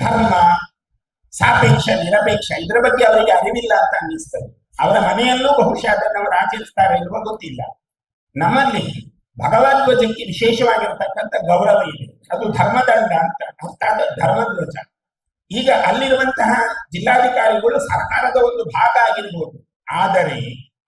ಧರ್ಮ, ಸಾಪೇಕ್ಷ, ನಿರಪೇಕ್ಷ, ಇದರ ಬಗ್ಗೆ ಅವರಿಗೆ ಅರಿವಿಲ್ಲ ಅಂತ ಅನ್ನಿಸ್ತದೆ. ಅವರ ಮನೆಯಲ್ಲೂ ಬಹುಶಃ ಅದನ್ನು ಅವರು ಆಚರಿಸ್ತಾರೆ ಎನ್ನುವ ಗೊತ್ತಿಲ್ಲ. ನಮ್ಮಲ್ಲಿ ಭಗವದ್ಧ್ವಜಕ್ಕೆ ವಿಶೇಷವಾಗಿರತಕ್ಕಂಥ ಗೌರವ ಇದೆ. ಅದು ಧರ್ಮದಂಡ ಅಂತ, ಅರ್ಥಾತ್ ಧರ್ಮಧ್ವಜ ಈಗ ಅಲ್ಲಿರುವಂತಹ ಜಿಲ್ಲಾಧಿಕಾರಿಗಳು ಸರ್ಕಾರದ ಒಂದು ಭಾಗ ಆಗಿರ್ಬೋದು. ಆದರೆ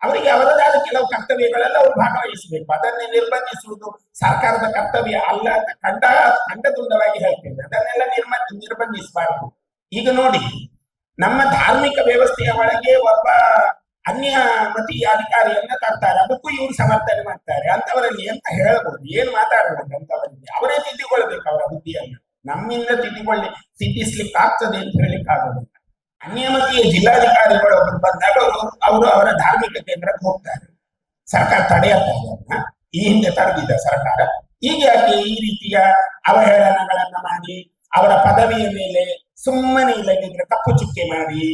ಅವರಿಗೆ ಅವರದಾದ ಕೆಲವು ಕರ್ತವ್ಯಗಳೆಲ್ಲ ಅವರು ಭಾಗವಹಿಸಬೇಕು. ಅದನ್ನೇ ನಿರ್ಬಂಧಿಸುವುದು ಸರ್ಕಾರದ ಕರ್ತವ್ಯ ಅಲ್ಲ ಅಂತ ಖಂಡ ಖಂಡತುಂಡವಾಗಿ ಹೇಳ್ತೇವೆ ಅದನ್ನೆಲ್ಲ ನಿರ್ಮ, ನಿರ್ಬಂಧಿಸಬಾರದು. ಈಗ ನೋಡಿ, ನಮ್ಮ ಧಾರ್ಮಿಕ ವ್ಯವಸ್ಥೆಯ ಒಳಗೆ ಒಬ್ಬ ಅನ್ಯ ಮತಿ ಅಧಿಕಾರಿಯನ್ನ ತರ್ತಾರೆ. ಅದಕ್ಕೂ ಇವರು ಸಮರ್ಥನೆ ಮಾಡ್ತಾರೆ. ಅಂತವರಲ್ಲಿ ಅಂತ ಹೇಳಬಹುದು? ಏನ್ ಮಾತಾಡಬಹುದು ಅಂತವರಲ್ಲಿ? ಅವರೇ ತಿದ್ದಿಕೊಳ್ಬೇಕು ಅವರ ಬುದ್ಧಿಯನ್ನು. ನಮ್ಮಿಂದ ತಿದ್ದಿಕೊಳ್ಳಿ ತಿದ್ದಿಸ್ಲಿಕ್ಕೆ ಆಗ್ತದೆ ಅಂತ ಹೇಳಿಕ್ಕಾಗದು ಅನ್ಯಮತಿಯ ಜಿಲ್ಲಾಧಿಕಾರಿಗಳು ಒಬ್ಬರು ಬಂದಾಗ ಅವರು ಅವರು ಧಾರ್ಮಿಕ ಕೇಂದ್ರಕ್ಕೆ ಹೋಗ್ತಾರೆ. ಸರ್ಕಾರ ತಡೆಯುತ್ತಾ ಈ ಹಿಂದೆ ತಡೆದಿದ್ದ ಸರ್ಕಾರ. ಈಗ ಯಾಕೆ ಈ ರೀತಿಯ ಅವಹೇಳನಗಳನ್ನ ಮಾಡಿ, ಅವರ ಪದವಿಯ ಮೇಲೆ ಸುಮ್ಮನೆ ಇಲ್ಲದಿದ್ರೆ ತಪ್ಪು ಚುಕ್ಕೆ ಮಾಡಿ,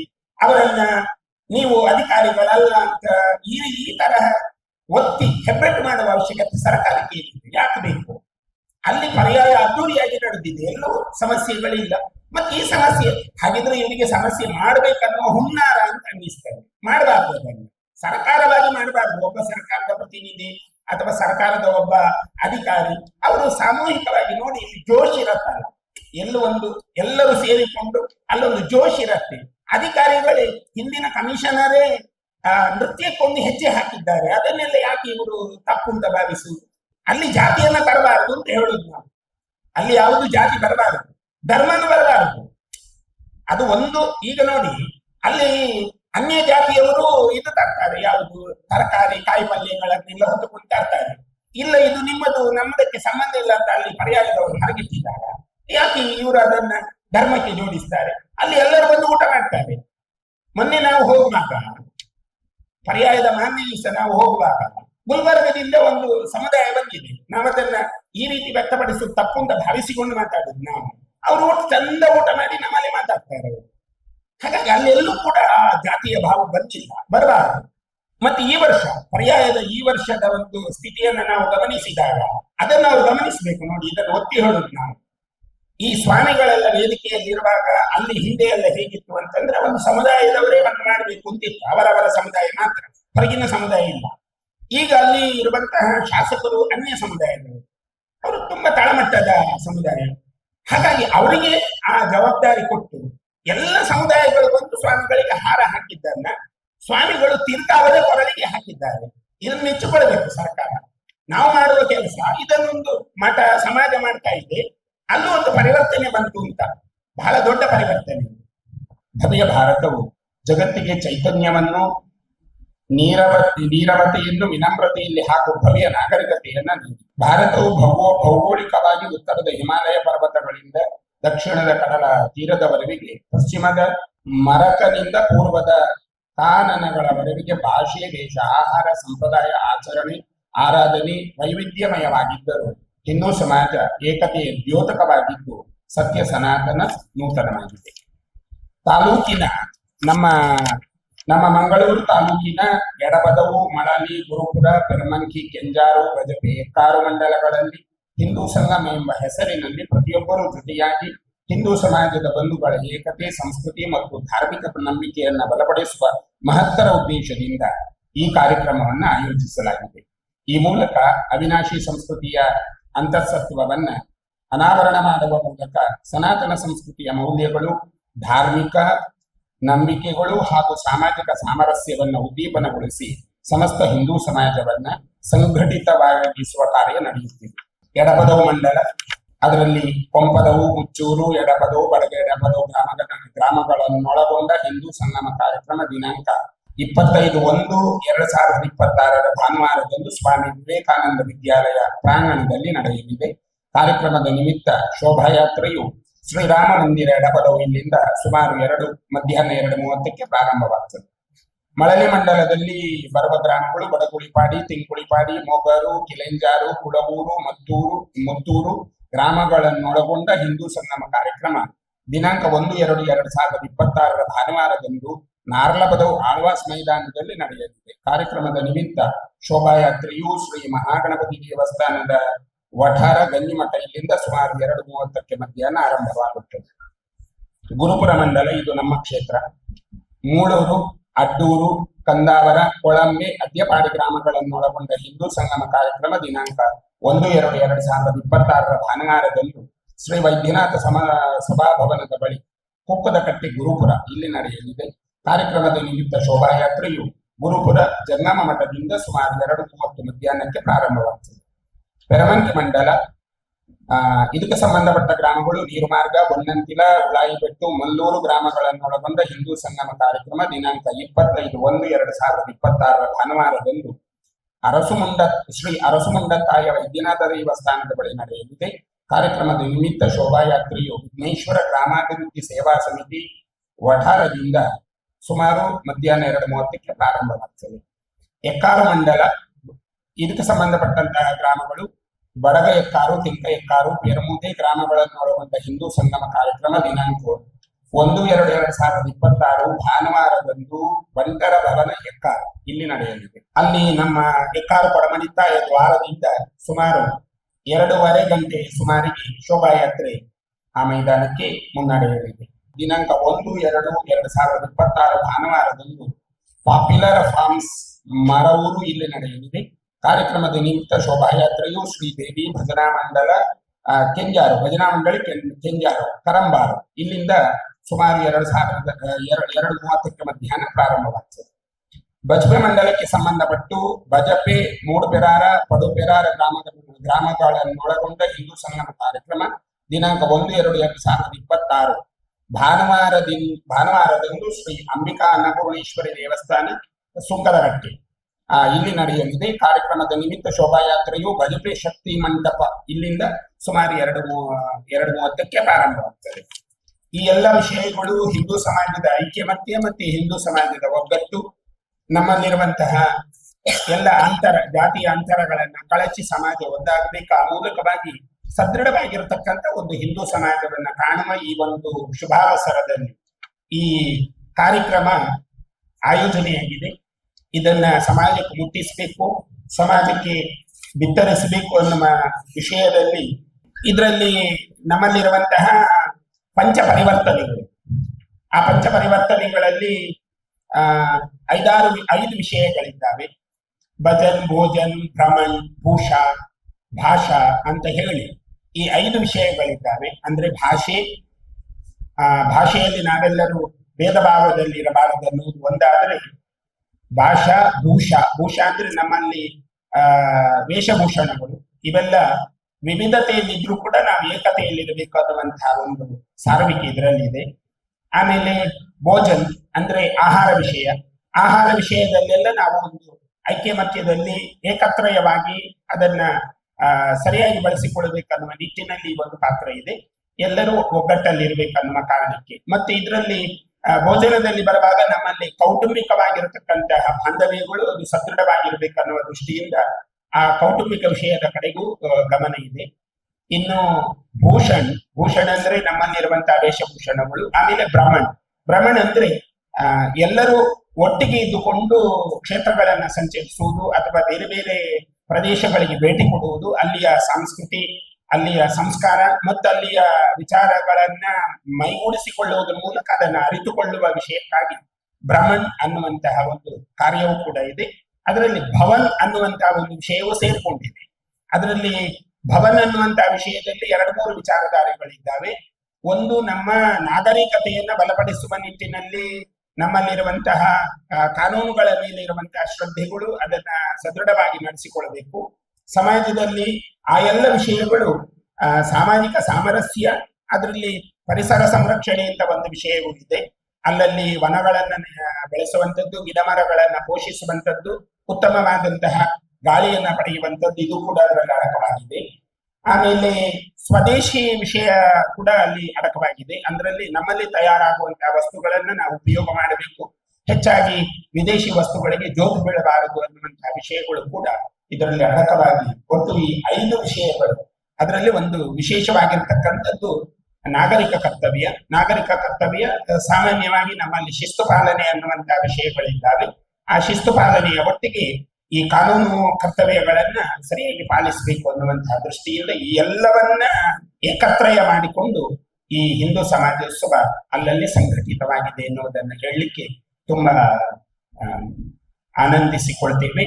ಅವರನ್ನ ನೀವು ಅಧಿಕಾರಿಗಳಲ್ಲ ಅಂತ ಈ ಈ ತರಹ ಒತ್ತಿ ಹೆಬ್ಬೆಟ್ಟು ಮಾಡುವ ಅವಶ್ಯಕತೆ ಸರ್ಕಾರಕ್ಕೆ ಏನಿದೆ? ಯಾಕೆ ಬೇಕು? ಅಲ್ಲಿ ಪರ್ಯಾಯ ಅದ್ದೂರಿಯಾಗಿ ನಡೆದಿದೆ. ಎಲ್ಲೂ ಸಮಸ್ಯೆಗಳಿಲ್ಲ. ಮತ್ತೆ ಈ ಸಮಸ್ಯೆ ಹಾಗಿದ್ರೆ ಇವರಿಗೆ ಸಮಸ್ಯೆ ಮಾಡ್ಬೇಕನ್ನೋ ಹುನ್ನಾರ ಅಂತ ಅನ್ನಿಸ್ತಾರೆ ಮಾಡಬಾರ್ದು ಅದನ್ನು ಸರ್ಕಾರವಾಗಿ ಮಾಡಬಾರ್ದು. ಒಬ್ಬ ಸರ್ಕಾರದ ಪ್ರತಿನಿಧಿ ಅಥವಾ ಸರ್ಕಾರದ ಒಬ್ಬ ಅಧಿಕಾರಿ, ಅವರು ಸಾಮೂಹಿಕವಾಗಿ ನೋಡಿ ಇಲ್ಲಿ ಜೋಶ್ ಇರತ್ತಲ್ಲ. ಎಲ್ಲೂ ಒಂದು, ಎಲ್ಲರೂ ಸೇರಿಕೊಂಡು ಅಲ್ಲೊಂದು ಜೋಶ್ ಇರತ್ತೆ. ಅಧಿಕಾರಿಗಳೇ ಹಿಂದಿನ ಕಮಿಷನರೇ ನೃತ್ಯಕ್ಕೊಂದು ಹೆಜ್ಜೆ ಹಾಕಿದ್ದಾರೆ. ಅದನ್ನೆಲ್ಲ ಯಾಕೆ ಇವರು ತಪ್ಪು ಅಂತ ಭಾವಿಸುವುದು? ಅಲ್ಲಿ ಜಾತಿಯನ್ನ ತರಬಾರದು ಅಂತ ಹೇಳುದು ನಾವು. ಅಲ್ಲಿ ಯಾವುದು ಜಾತಿ ಬರಬಾರದು. ಧರ್ಮನ ಬರಬಾರದು. ಅದು ಒಂದು, ಈಗ ನೋಡಿ, ಅಲ್ಲಿ ಅನ್ಯ ಜಾತಿಯವರು ಇದು ತರ್ತಾರೆ, ಯಾವುದು ತರಕಾರಿ, ಕಾಯಿ ಪಲ್ಯಗಳನ್ನೆಲ್ಲ ಹೊತ್ತುಕೊಂಡು ತರ್ತಾರೆ. ಇಲ್ಲ, ಇದು ನಿಮ್ಮದು, ನಮ್ಮದಕ್ಕೆ ಸಂಬಂಧ ಇಲ್ಲ ಅಂತ ಅಲ್ಲಿ ಪರ್ಯಾಯದವರು ಹರಗಿಟ್ಟಿದ್ದಾಗ ಯಾಕೆ ಇವರು ಅದನ್ನ ಧರ್ಮಕ್ಕೆ ಜೋಡಿಸ್ತಾರೆ? ಅಲ್ಲಿ ಎಲ್ಲರೂ ಬಂದು ಊಟ ಮಾಡ್ತಾರೆ. ಮೊನ್ನೆ ನಾವು ಹೋಗುವಾಗ, ಪರ್ಯಾಯದ ಮಾನ್ಯ ದಿವಸ ನಾವು ಹೋಗುವಾಗ ಗುಲ್ಬರ್ಗದಿಂದ ಒಂದು ಸಮುದಾಯ ಬಂದಿದೆ. ನಾವದನ್ನ ಈ ರೀತಿ ವ್ಯಕ್ತಪಡಿಸುದು ತಪ್ಪು ಅಂತ ಭಾವಿಸಿಕೊಂಡು ಮಾತಾಡುದು ನಾವು. ಅವರು ಊಟ ಚಂದ ಊಟ ಮಾಡಿ ನಮ್ಮಲ್ಲಿ ಮಾತಾಡ್ತಾರೆ. ಹಾಗಾಗಿ ಅಲ್ಲೆಲ್ಲೂ ಕೂಡ ಆ ಜಾತಿಯ ಭಾವ ಬಂದಿಲ್ಲ. ಬರಬಾರದು. ಮತ್ತೆ ಈ ವರ್ಷ, ಪರ್ಯಾಯದ ಈ ವರ್ಷದ ಒಂದು ಸ್ಥಿತಿಯನ್ನ ನಾವು ಗಮನಿಸಿದಾಗ ಅದನ್ನು ನಾವು ಗಮನಿಸಬೇಕು ನೋಡಿ, ಇದನ್ನು ಒತ್ತಿ ಹೇಳುದು ನಾವು. ಈ ಸ್ವಾಮಿಗಳೆಲ್ಲ ವೇದಿಕೆಯಲ್ಲಿರುವಾಗ ಅಲ್ಲಿ ಹಿಂದೆ ಎಲ್ಲ ಹೇಗಿತ್ತು ಅಂತಂದ್ರೆ ಒಂದು ಸಮುದಾಯದವರೇ ಒಂದು ಮಾಡಬೇಕು ಅಂತಿತ್ತು. ಅವರವರ ಸಮುದಾಯ ಮಾತ್ರ. ಹೊರಗಿನ ಸಮುದಾಯ ಇಲ್ಲ. ಈಗ ಅಲ್ಲಿ ಇರುವಂತಹ ಶಾಸಕರು, ಅನ್ಯ ಸಮುದಾಯಗಳು, ಅವರು ತುಂಬಾ ತಳಮಟ್ಟದ ಸಮುದಾಯ. ಹಾಗಾಗಿ ಅವರಿಗೆ ಆ ಜವಾಬ್ದಾರಿ ಕೊಟ್ಟು ಎಲ್ಲ ಸಮುದಾಯಗಳು ಬಂದು ಸ್ವಾಮಿಗಳಿಗೆ ಹಾರ ಹಾಕಿದ್ದನ್ನ, ಸ್ವಾಮಿಗಳು ತೀರ್ಥ ಅವರೇ ಕೊರಳಿಗೆ ಹಾಕಿದ್ದಾರೆ. ಇದನ್ನು ಮೆಚ್ಚಿಕೊಳ್ಬೇಕು ಸರ್ಕಾರ. ನಾವು ಮಾಡುವ ಕೆಲಸ, ಇದನ್ನೊಂದು ಮಠ, ಸಮಾಜ ಮಾಡ್ತಾ ಇದೆ. ಅಲ್ಲೂ ಒಂದು ಪರಿವರ್ತನೆ ಬಂತು ಅಂತ. ಬಹಳ ದೊಡ್ಡ ಪರಿವರ್ತನೆ. ಭವ್ಯ ಭಾರತವು ಜಗತ್ತಿಗೆ ಚೈತನ್ಯವನ್ನು ನೀರವತಿ ನೀರವತಿಯನ್ನು ವಿನಮ್ರತೆಯಲ್ಲಿ ಹಾಗೂ ಭವ್ಯ ನಾಗರಿಕತೆಯನ್ನ ನೀಡಿ. ಭಾರತವು ಭೌಗೋ ಭೌಗೋಳಿಕವಾಗಿ ಉತ್ತರದ ಹಿಮಾಲಯ ಪರ್ವತಗಳಿಂದ ದಕ್ಷಿಣದ ಕಡಲ ತೀರದವರೆಗೆ ಪಶ್ಚಿಮದ ಮರಕನಿಂದ ಪೂರ್ವದ ಕಾನನಗಳವರೆಗೆ ಭಾಷೆ ದೇಶ ಆಹಾರ, ಸಂಪ್ರದಾಯ, ಆಚರಣೆ, ಆರಾಧನೆ ವೈವಿಧ್ಯಮಯವಾಗಿದ್ದರೂ. ಹಿಂದೂ ಸಮಾಜ ಏಕತೆಯ ದ್ಯೋತಕವಾಗಿದ್ದು ಸತ್ಯ ಸನಾತನ ನೂತನವಾಗಿದೆ. ತಾಲೂಕಿನ ನಮ್ಮ ನಮ್ಮ ಮಂಗಳೂರು ತಾಲೂಕಿನ ಎಡಬದವು, ಮಳಲಿ, ಗುರುಪುರ, ಪೆರಮಂಕಿ, ಕೆಂಜಾರು, ಗಜಪೆ ಕಾರು ಮಂಡಲಗಳಲ್ಲಿ ಹಿಂದೂ ಸಂಗಮ ಎಂಬ ಹೆಸರಿನಲ್ಲಿ ಪ್ರತಿಯೊಬ್ಬರು ಜೊತೆಯಾಗಿ ಹಿಂದೂ ಸಮಾಜದ ಬಂಧುಗಳ ಏಕತೆ, ಸಂಸ್ಕೃತಿ ಮತ್ತು ಧಾರ್ಮಿಕ ನಂಬಿಕೆಯನ್ನು ಬಲಪಡಿಸುವ ಮಹತ್ತರ ಉದ್ದೇಶದಿಂದ ಈ ಕಾರ್ಯಕ್ರಮವನ್ನ ಆಯೋಜಿಸಲಾಗಿದೆ. ಈ ಮೂಲಕ ಅವಿನಾಶಿ ಸಂಸ್ಕೃತಿಯ ಅಂತಸ್ತತ್ವವನ್ನು ಅನಾವರಣ ಮಾಡುವ ಮೂಲಕ ಸನಾತನ ಸಂಸ್ಕೃತಿಯ ಮೌಲ್ಯಗಳು ಧಾರ್ಮಿಕ ನಂಬಿಕೆಗಳು ಹಾಗೂ ಸಾಮಾಜಿಕ ಸಾಮರಸ್ಯವನ್ನು ಉದ್ದೀಪನಗೊಳಿಸಿ ಸಮಸ್ತ ಹಿಂದೂ ಸಮಾಜವನ್ನ ಸಂಘಟಿತವಾಗಿಸುವ ಕಾರ್ಯ ನಡೆಯುತ್ತಿದೆ. ಎಡಪದವು ಮಂಡಲ, ಅದರಲ್ಲಿ ಕೊಂಪದವು ಮುಚ್ಚೂರು ಎಡಪದವು ಬಡಗ ಎಡಪದವು ಗ್ರಾಮಗಳ ಗ್ರಾಮಗಳನ್ನೊಳಗೊಂಡ ಹಿಂದೂ ಸಂಗಮ ಕಾರ್ಯಕ್ರಮ ದಿನಾಂಕ ಇಪ್ಪತ್ತೈದು ಒಂದು ಎರಡ್ ಸಾವಿರದ ಇಪ್ಪತ್ತಾರರ ಭಾನುವಾರದಂದು ಸ್ವಾಮಿ ವಿವೇಕಾನಂದ ವಿದ್ಯಾಲಯ ಪ್ರಾಂಗಣದಲ್ಲಿ ನಡೆಯಲಿದೆ. ಕಾರ್ಯಕ್ರಮದ ನಿಮಿತ್ತ ಶೋಭಾಯಾತ್ರೆಯು ಶ್ರೀರಾಮ ಮಂದಿರ ಎಡಪದವು ಇಲ್ಲಿಂದ ಸುಮಾರು ಎರಡು, ಮಧ್ಯಾಹ್ನ ಎರಡು ಮೂವತ್ತಕ್ಕೆ ಪ್ರಾರಂಭವಾಗ್ತದೆ. ಮಳಲಿ ಮಂಡಲದಲ್ಲಿ ಬರುವ ಗ್ರಾಮಗಳು ಬಡಗುಳಿಪಾಡಿ ತಿಂಕುಳಿಪಾಡಿ, ಮೊಗರು, ಕಿಲೆಂಜಾರು ಕುಳವೂರು ಮದ್ದೂರು, ಮುತ್ತೂರು ಗ್ರಾಮಗಳನ್ನೊಳಗೊಂಡ ಹಿಂದೂ ಸಂಗಮ ಕಾರ್ಯಕ್ರಮ. ದಿನಾಂಕ ಒಂದು, ಎರಡು ಎರಡು ಸಾವಿರದ ಇಪ್ಪತ್ತಾರರ ಭಾನುವಾರದಂದು ನಾರ್ಲಪದವು ಆಳ್ವಾಸ್ ಮೈದಾನದಲ್ಲಿ ನಡೆಯಲಿದೆ. ಕಾರ್ಯಕ್ರಮದ ನಿಮಿತ್ತ ಶೋಭಾಯಾತ್ರೆಯು ಶ್ರೀ ಮಹಾಗಣಪತಿ ದೇವಸ್ಥಾನದ ವಠಾರ ಗಂಜಿಮಠ ಇಲ್ಲಿಂದ ಸುಮಾರು ಎರಡು ಮೂವತ್ತಕ್ಕೆ ಮಧ್ಯಾಹ್ನ ಆರಂಭವಾಗುತ್ತದೆ. ಗುರುಪುರ ಮಂಡಲ ಇದು ನಮ್ಮ ಕ್ಷೇತ್ರ. ಮೂಳೂರು, ಅಡ್ಡೂರು, ಕಂದಾವರ, ಕೊಳಂಬೆ, ಅದ್ಯಪಾಡಿ ಗ್ರಾಮಗಳನ್ನೊಳಗೊಂಡ ಹಿಂದೂ ಸಂಗಮ ಕಾರ್ಯಕ್ರಮ ದಿನಾಂಕ ಒಂದು ಎರಡು ಎರಡು ಸಾವಿರದ ಇಪ್ಪತ್ತಾರರ ಭಾನುವಾರದಂದು ಶ್ರೀ ವೈದ್ಯನಾಥ ಸಮ ಸಭಾಭವನದ ಬಳಿ ಕುಕ್ಕದಕಟ್ಟಿ ಗುರುಪುರ ಇಲ್ಲಿ ನಡೆಯಲಿದೆ. ಕಾರ್ಯಕ್ರಮದ ನಿಮಿತ್ತ ಶೋಭಾಯಾತ್ರೆಯು ಗುರುಪುರ ಜಂಗಮ ಮಠದಿಂದ ಸುಮಾರು ಎರಡು ಮೂವತ್ತು ಮಧ್ಯಾಹ್ನಕ್ಕೆ ಪ್ರಾರಂಭವಾಗುತ್ತದೆ. ಪೆರಮಂತಿ ಮಂಡಲ, ಆ, ಇದಕ್ಕೆ ಸಂಬಂಧಪಟ್ಟ ಗ್ರಾಮಗಳು ನೀರುಮಾರ್ಗ ಬೊನ್ನಂತಿಲ ಉಳಾಯಿಬೆಟ್ಟು ಮಲ್ಲೂರು ಗ್ರಾಮಗಳನ್ನೊಳಗೊಂಡ ಹಿಂದೂ ಸಂಗಮ ಕಾರ್ಯಕ್ರಮ ದಿನಾಂಕ ಇಪ್ಪತ್ತೈದು ಒಂದು ಎರಡು ಸಾವಿರದ ಇಪ್ಪತ್ತಾರರ ಭಾನುವಾರದಂದು ಅರಸುಮುಂಡ ಶ್ರೀ ಅರಸುಮುಂಡ ತಾಯ ವೈದ್ಯನಾಥ ದೇವಸ್ಥಾನದ ಬಳಿ ನಡೆಯಲಿದೆ. ಕಾರ್ಯಕ್ರಮದ ನಿಮಿತ್ತ ಶೋಭಾಯಾತ್ರೆಯು ವಿಘ್ನೇಶ್ವರ ಗ್ರಾಮಾಭಿವೃದ್ಧಿ ಸೇವಾ ಸಮಿತಿ ವಠಾರದಿಂದ ಸುಮಾರು ಮಧ್ಯಾಹ್ನ ಎರಡು ಮೂವತ್ತಕ್ಕೆ ಪ್ರಾರಂಭವಾಗ್ತದೆ ಎಕ್ಕಾರು ಮಂಡಲ ಇದಕ್ಕೆ ಸಂಬಂಧಪಟ್ಟಂತಹ ಗ್ರಾಮಗಳು ಬಡಗ ಎಕ್ಕಾರು ತಿಂಕ ಎಕ್ಕಾರು ಪೇರಮೂತೆ ಗ್ರಾಮಗಳನ್ನು ಒಳಗೊಂಡ ಹಿಂದೂ ಸಂಗಮ ಕಾರ್ಯಕ್ರಮ ದಿನಾಂಕ ಒಂದು, ಎರಡು ಎರಡು ಸಾವಿರದ ಇಪ್ಪತ್ತಾರು ಭಾನುವಾರದಂದು ಬಂಟರ ಭವನ ಎಕ್ಕಾರು ಇಲ್ಲಿ ನಡೆಯಲಿದೆ. ಅಲ್ಲಿ ನಮ್ಮ ಎಕ್ಕಾರು ಪಡಮಣಿತಾಯ ದ್ವಾರದಿಂದ ಸುಮಾರು ಎರಡೂವರೆ ಗಂಟೆ ಸುಮಾರಿಗೆ ಶೋಭಾಯಾತ್ರೆ ಆ ಮೈದಾನಕ್ಕೆ ಮುನ್ನಡೆಯಲಿದೆ. ದಿನಾಂಕ ಒಂದು, ಎರಡು ಎರಡು ಸಾವಿರದ ಇಪ್ಪತ್ತಾರು ಭಾನುವಾರದಂದು ಪಾಪ್ಯುಲರ್ ಫಾರ್ಮ್ಸ್ ಮರವೂರು ಇಲ್ಲಿ ನಡೆಯಲಿದೆ. ಕಾರ್ಯಕ್ರಮದ ನಿಮಿತ್ತ ಶೋಭಾಯಾತ್ರೆಯು ಶ್ರೀದೇವಿ ಭಜನಾ ಮಂಡಲ ಕೆಂಜಾರು ಭಜನಾ ಮಂಡಳಿ ಕೆಂಜಾರು, ಕರಂಬಾರು. ಇಲ್ಲಿಂದ ಸುಮಾರು ಎರಡು ಸಾವಿರದ ಎರಡು ಎರಡು ಮೂವತ್ತಕ್ಕೆ ಮಧ್ಯಾಹ್ನ ಪ್ರಾರಂಭವಾಗ್ತದೆ. ಬಜಪೆ ಮಂಡಲಕ್ಕೆ ಸಂಬಂಧಪಟ್ಟು ಬಜಪೆ ಮೂಡುಪೆರಾರ, ಪಡುಪೆರಾರ ಗ್ರಾಮದ, ಗ್ರಾಮಗಳನ್ನೊಳಗೊಂಡ ಹಿಂದೂ ಸಂಗಮ ಕಾರ್ಯಕ್ರಮ ದಿನಾಂಕ ಒಂದು, ಎರಡು ಎರಡು ಸಾವಿರದ ಇಪ್ಪತ್ತಾರು. ಭಾನುವಾರದಿಂದ ಭಾನುವಾರದಂದು ಶ್ರೀ ಅಂಬಿಕಾ ಅನ್ನಪೂರ್ಣೇಶ್ವರಿ ದೇವಸ್ಥಾನ ಸುಂಕದಗಟ್ಟಿ ಆ ಇಲ್ಲಿ ನಡೆಯಲಿದೆ ಕಾರ್ಯಕ್ರಮದ ನಿಮಿತ್ತ ಶೋಭಾಯಾತ್ರೆಯು ಗಜಪೆ ಶಕ್ತಿ ಮಂಟಪ ಇಲ್ಲಿಂದ ಸುಮಾರು ಎರಡು ಎರಡು ಮೂವತ್ತಕ್ಕೆ ಪ್ರಾರಂಭವಾಗ್ತದೆ. ಈ ಎಲ್ಲ ವಿಷಯಗಳು ಹಿಂದೂ ಸಮಾಜದ ಐಕ್ಯಮತ್ಯ ಮತ್ತೆ ಹಿಂದೂ ಸಮಾಜದ ಒಗ್ಗಟ್ಟು. ನಮ್ಮಲ್ಲಿರುವಂತಹ ಎಲ್ಲ ಅಂತರ ಜಾತಿಯ ಅಂತರಗಳನ್ನ ಕಳಚಿ ಸಮಾಜ ಒಂದಾಗಬೇಕು. ಆ ಮೂಲಕವಾಗಿ ಸದೃಢವಾಗಿರತಕ್ಕಂತ ಒಂದು ಹಿಂದೂ ಸಮಾಜವನ್ನ ಕಾಣುವ ಈ ಒಂದು ಶುಭಾವಸರದಲ್ಲಿ ಈ ಕಾರ್ಯಕ್ರಮ ಆಯೋಜನೆಯಾಗಿದೆ. ಇದನ್ನ ಸಮಾಜಕ್ಕೆ ಮುಟ್ಟಿಸಬೇಕು, ಸಮಾಜಕ್ಕೆ ಬಿತ್ತರಿಸಬೇಕು ಅನ್ನುವ ವಿಷಯದಲ್ಲಿ ಇದರಲ್ಲಿ ನಮ್ಮಲ್ಲಿರುವಂತಹ ಪಂಚ ಪರಿವರ್ತನೆಗಳು ಆ ಪಂಚ ಪರಿವರ್ತನೆಗಳಲ್ಲಿ ಆ, ಐದಾರು ಐದು ವಿಷಯಗಳಿದ್ದಾವೆ. ಭಜನ್, ಭೋಜನ್ ಭ್ರಮಣ್ ಭೂಷಾ, ಭಾಷಾ ಅಂತ ಹೇಳಿ ಈ ಐದು ವಿಷಯಗಳಿದ್ದಾವೆ. ಅಂದ್ರೆ ಭಾಷೆ, ಆ, ಭಾಷೆಯಲ್ಲಿ ನಾವೆಲ್ಲರೂ ಭೇದ ಭಾವದಲ್ಲಿ ಇರಬಾರದು ಅನ್ನುವುದು ಒಂದಾದರೆ ಭಾಷಾ, ಭೂಷಾ, ಭೂಷ ಅಂದ್ರೆ ನಮ್ಮಲ್ಲಿ, ಆ, ವೇಷಭೂಷಣಗಳು. ಇವೆಲ್ಲ ವಿವಿಧತೆಯಲ್ಲಿದ್ರೂ ಕೂಡ ನಾವು ಏಕತೆಯಲ್ಲಿರಬೇಕಾದಂತಹ ಒಂದು ಸಾರ್ವಿಕೆ ಇದರಲ್ಲಿ ಇದೆ ಆಮೇಲೆ ಭೋಜನ್ ಅಂದ್ರೆ ಆಹಾರ ವಿಷಯ. ಆಹಾರ ವಿಷಯದಲ್ಲೆಲ್ಲ ನಾವು ಒಂದು ಐಕ್ಯಮತ್ಯದಲ್ಲಿ ಏಕತ್ರಯವಾಗಿ ಅದನ್ನ ಸರಿಯಾಗಿ ಬಳಸಿಕೊಳ್ಳಬೇಕನ್ನುವ ನಿಟ್ಟಿನಲ್ಲಿ ಒಂದು ಪಾತ್ರ ಇದೆ. ಎಲ್ಲರೂ ಒಗ್ಗಟ್ಟಲ್ಲಿರ್ಬೇಕನ್ನುವ ಕಾರಣಕ್ಕೆ. ಮತ್ತೆ ಇದರಲ್ಲಿ ಭೋಜನದಲ್ಲಿ ಬರುವಾಗ ನಮ್ಮಲ್ಲಿ ಕೌಟುಂಬಿಕವಾಗಿರತಕ್ಕಂತಹ ಬಾಂಧವ್ಯಗಳು ಅದು ಸದೃಢವಾಗಿರ್ಬೇಕನ್ನುವ ದೃಷ್ಟಿಯಿಂದ ಆ ಕೌಟುಂಬಿಕ ವಿಷಯದ ಕಡೆಗೂ ಗಮನ ಇದೆ. ಇನ್ನು ಭೂಷಣ್ ಭೂಷಣ್ ಅಂದ್ರೆ ನಮ್ಮಲ್ಲಿರುವಂತಹ ವೇಷಭೂಷಣಗಳು, ಆಮೇಲೆ ಬ್ರಾಹ್ಮಣ್. ಬ್ರಾಹ್ಮಣ್ ಅಂದ್ರೆ ಎಲ್ಲರೂ ಒಟ್ಟಿಗೆ ಇದ್ದುಕೊಂಡು ಕ್ಷೇತ್ರಗಳನ್ನ ಸಂಚರಿಸುವುದು ಅಥವಾ ಬೇರೆ ಬೇರೆ ಪ್ರದೇಶಗಳಿಗೆ ಭೇಟಿ ಕೊಡುವುದು ಅಲ್ಲಿಯ ಸಂಸ್ಕೃತಿ ಅಲ್ಲಿಯ ಸಂಸ್ಕಾರ ಮತ್ತು ಅಲ್ಲಿಯ ವಿಚಾರಗಳನ್ನ ಮೈಗೂಡಿಸಿಕೊಳ್ಳುವುದರ ಮೂಲಕ ಅದನ್ನ ಅರಿತುಕೊಳ್ಳುವ ವಿಷಯಕ್ಕಾಗಿ ಭ್ರಮಣ್ ಅನ್ನುವಂತಹ ಒಂದು ಕಾರ್ಯವೂ ಕೂಡ ಇದೆ. ಅದರಲ್ಲಿ ಭವನ್ ಅನ್ನುವಂತಹ ಒಂದು ವಿಷಯವೂ ಸೇರಿಕೊಂಡಿದೆ. ಅದರಲ್ಲಿ ಭವನ್ ಅನ್ನುವಂತಹ ವಿಷಯದಲ್ಲಿ ಎರಡು ಮೂರು ವಿಚಾರಧಾರೆಗಳಿದ್ದಾವೆ. ಒಂದು ನಮ್ಮ ನಾಗರಿಕತೆಯನ್ನ ಬಲಪಡಿಸುವ ನಿಟ್ಟಿನಲ್ಲಿ ನಮ್ಮಲ್ಲಿರುವಂತಹ ಕಾನೂನುಗಳ ಮೇಲೆ ಇರುವಂತಹ ಶ್ರದ್ಧೆಗಳು ಅದನ್ನ ಸದೃಢವಾಗಿ ನಡೆಸಿಕೊಳ್ಳಬೇಕು. ಸಮಾಜದಲ್ಲಿ ಆ ಎಲ್ಲ ವಿಷಯಗಳು ಸಾಮಾಜಿಕ ಸಾಮರಸ್ಯ, ಅದರಲ್ಲಿ ಪರಿಸರ ಸಂರಕ್ಷಣೆ ಅಂತ ಒಂದು ವಿಷಯವೂ ಇದೆ. ಅಲ್ಲಲ್ಲಿ ವನಗಳನ್ನ ಬೆಳೆಸುವಂಥದ್ದು ಗಿಡ ಮರಗಳನ್ನ ಪೋಷಿಸುವಂತದ್ದು ಉತ್ತಮವಾದಂತಹ ಗಾಳಿಯನ್ನ ಪಡೆಯುವಂತದ್ದು ಇದು ಕೂಡ ಅದರಲ್ಲಿ ಅಡಕವಾಗಿದೆ. ಆಮೇಲೆ ಸ್ವದೇಶಿ ವಿಷಯ ಕೂಡ ಅಲ್ಲಿ ಅಡಕವಾಗಿದೆ. ಅದರಲ್ಲಿ ನಮ್ಮಲ್ಲಿ ತಯಾರಾಗುವಂತಹ ವಸ್ತುಗಳನ್ನ ನಾವು ಉಪಯೋಗ ಮಾಡಬೇಕು. ಹೆಚ್ಚಾಗಿ ವಿದೇಶಿ ವಸ್ತುಗಳಿಗೆ ಜೋತು ಬೀಳಬಾರದು ಅನ್ನುವಂತಹ ವಿಷಯಗಳು ಕೂಡ ಇದರಲ್ಲಿ ಅಡಕವಾಗಿ ಒಟ್ಟು ಈ ಐದು ವಿಷಯಗಳು. ಅದರಲ್ಲಿ ಒಂದು ವಿಶೇಷವಾಗಿರ್ತಕ್ಕಂಥದ್ದು ನಾಗರಿಕ ಕರ್ತವ್ಯ. ನಾಗರಿಕ ಕರ್ತವ್ಯ ಸಾಮಾನ್ಯವಾಗಿ ನಮ್ಮಲ್ಲಿ ಶಿಸ್ತು ಪಾಲನೆ ಅನ್ನುವಂತಹ ವಿಷಯಗಳಿದ್ದಾವೆ. ಆ ಶಿಸ್ತು ಪಾಲನೆಯ ಒಟ್ಟಿಗೆ ಈ ಕಾನೂನು ಕರ್ತವ್ಯಗಳನ್ನ ಸರಿಯಾಗಿ ಪಾಲಿಸಬೇಕು ಅನ್ನುವಂತಹ ದೃಷ್ಟಿಯಿಂದ ಈ ಎಲ್ಲವನ್ನ ಏಕತ್ರಯ ಮಾಡಿಕೊಂಡು ಈ ಹಿಂದೂ ಸಮಾಜೋತ್ಸವ ಅಲ್ಲಲ್ಲಿ ಸಂಘಟಿತವಾಗಿದೆ ಎನ್ನುವುದನ್ನು ಹೇಳಲಿಕ್ಕೆ ತುಂಬಾ ಆನಂದಿಸಿಕೊಳ್ತೀವಿ.